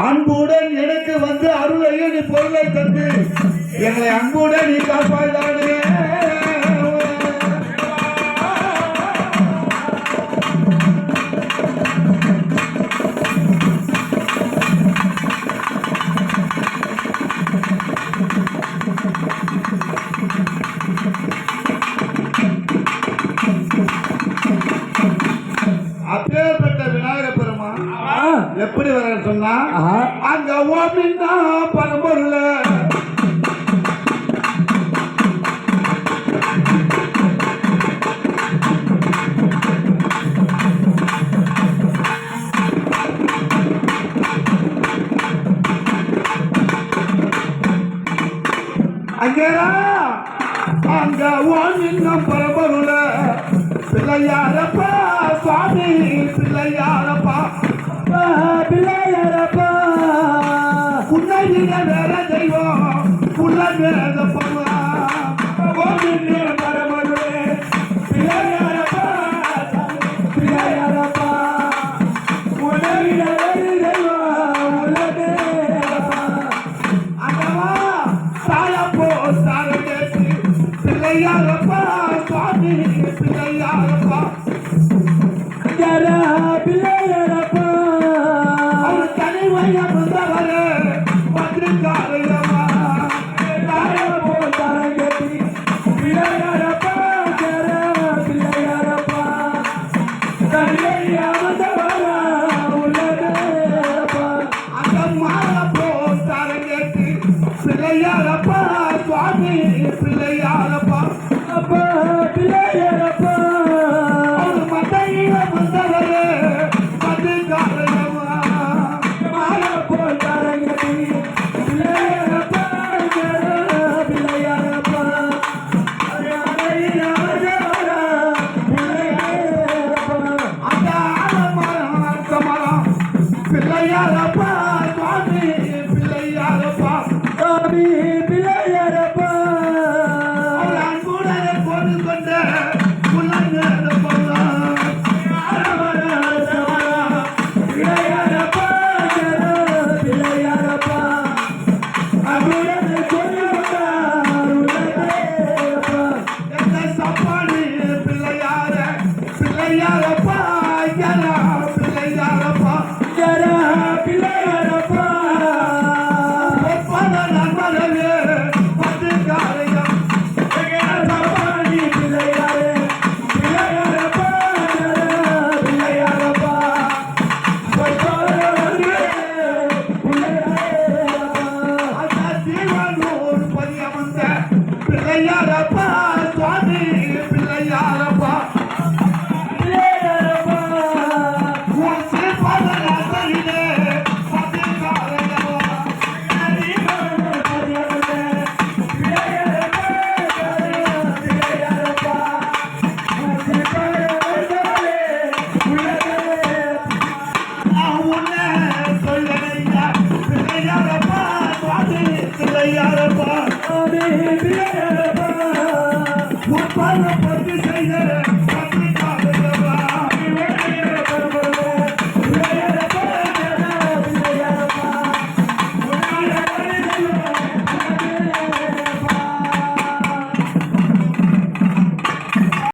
அன்புடன் எனக்கு வந்து அருளையும் நீ பொருளை தந்து. எங்களை அன்புடன் நீ காப்பாடானே எப்படி வர சொன்னா அங்க ஓமின்னா பரம்பொருள அங்கேரா அங்க ஓமின்னா பரம்பொருள பிள்ளையாரப்பா சுவாமி பிள்ளையாரப்பா. பிள்ளையாரப்பா. உன்னையில வேற தெய்வம் உள்ள பிள்ளையாரப்பா சுவாமி பிள்ளையாரப்பா. பிள்ளையாரப்பா பிள்ளையாரப்பா சுவாமி பிள்ளையாரப்பா. அப்பா பிள்ளையாரப்பா. அவர் மத்தையில வந்தவரே பத்திரிகாரையம்மா மாலப்போ சாரங்கேசி பிள்ளையாரப்பா யாரா பிள்ளையாரப்பா. பிள்ளையாரப்பா. பிள்ளையாரப்பா. சுவாமி போட்டு செய்த